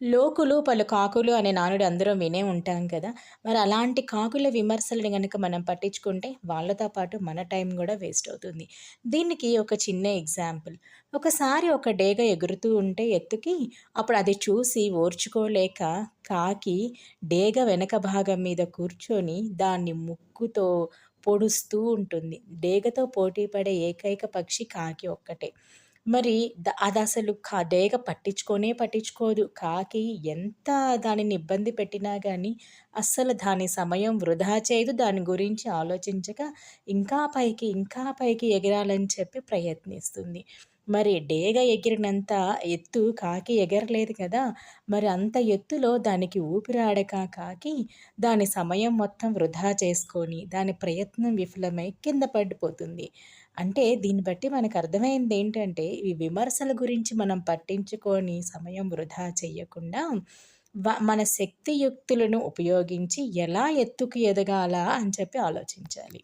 లోకులు పలు కాకులు అనే నానుడు అందరూ వినే ఉంటాం కదా. మరి అలాంటి కాకుల విమర్శలను కనుక మనం పట్టించుకుంటే వాళ్ళతో పాటు మన టైం కూడా వేస్ట్ అవుతుంది. దీనికి ఒక చిన్న ఎగ్జాంపుల్. ఒకసారి ఒక డేగ ఎగురుతూ ఉంటే ఎత్తుకి అప్పుడు అది చూసి ఓర్చుకోలేక కాకి డేగ వెనక భాగం మీద కూర్చొని దాన్ని ముక్కుతో పొడుస్తూ ఉంటుంది. డేగతో పోటీ పడే ఏకైక పక్షి కాకి ఒక్కటే. మరి అది అసలు క డేగ పట్టించుకొనే పట్టించుకోదు. కాకి ఎంత దానిని ఇబ్బంది పెట్టినా కానీ అస్సలు దాని సమయం వృధా చేయదు. దాని గురించి ఆలోచించక ఇంకా పైకి, ఇంకా పైకి ఎగరాలని చెప్పి ప్రయత్నిస్తుంది. మరి డేగ ఎగిరినంత ఎత్తు కాకి ఎగరలేదు కదా! మరి అంత ఎత్తులో దానికి ఊపిరాడక కాకి దాని సమయం మొత్తం వృధా చేసుకొని, దాని ప్రయత్నం విఫలమై కింద పడిపోతుంది. అంటే దీన్ని బట్టి మనకు అర్థమైంది ఏంటంటే, ఈ విమర్శల గురించి మనం పట్టించుకొని సమయం వృధా చేయకుండా మన శక్తియుక్తులను ఉపయోగించి ఎలా ఎత్తుకు ఎదగాలా అని చెప్పి ఆలోచించాలి.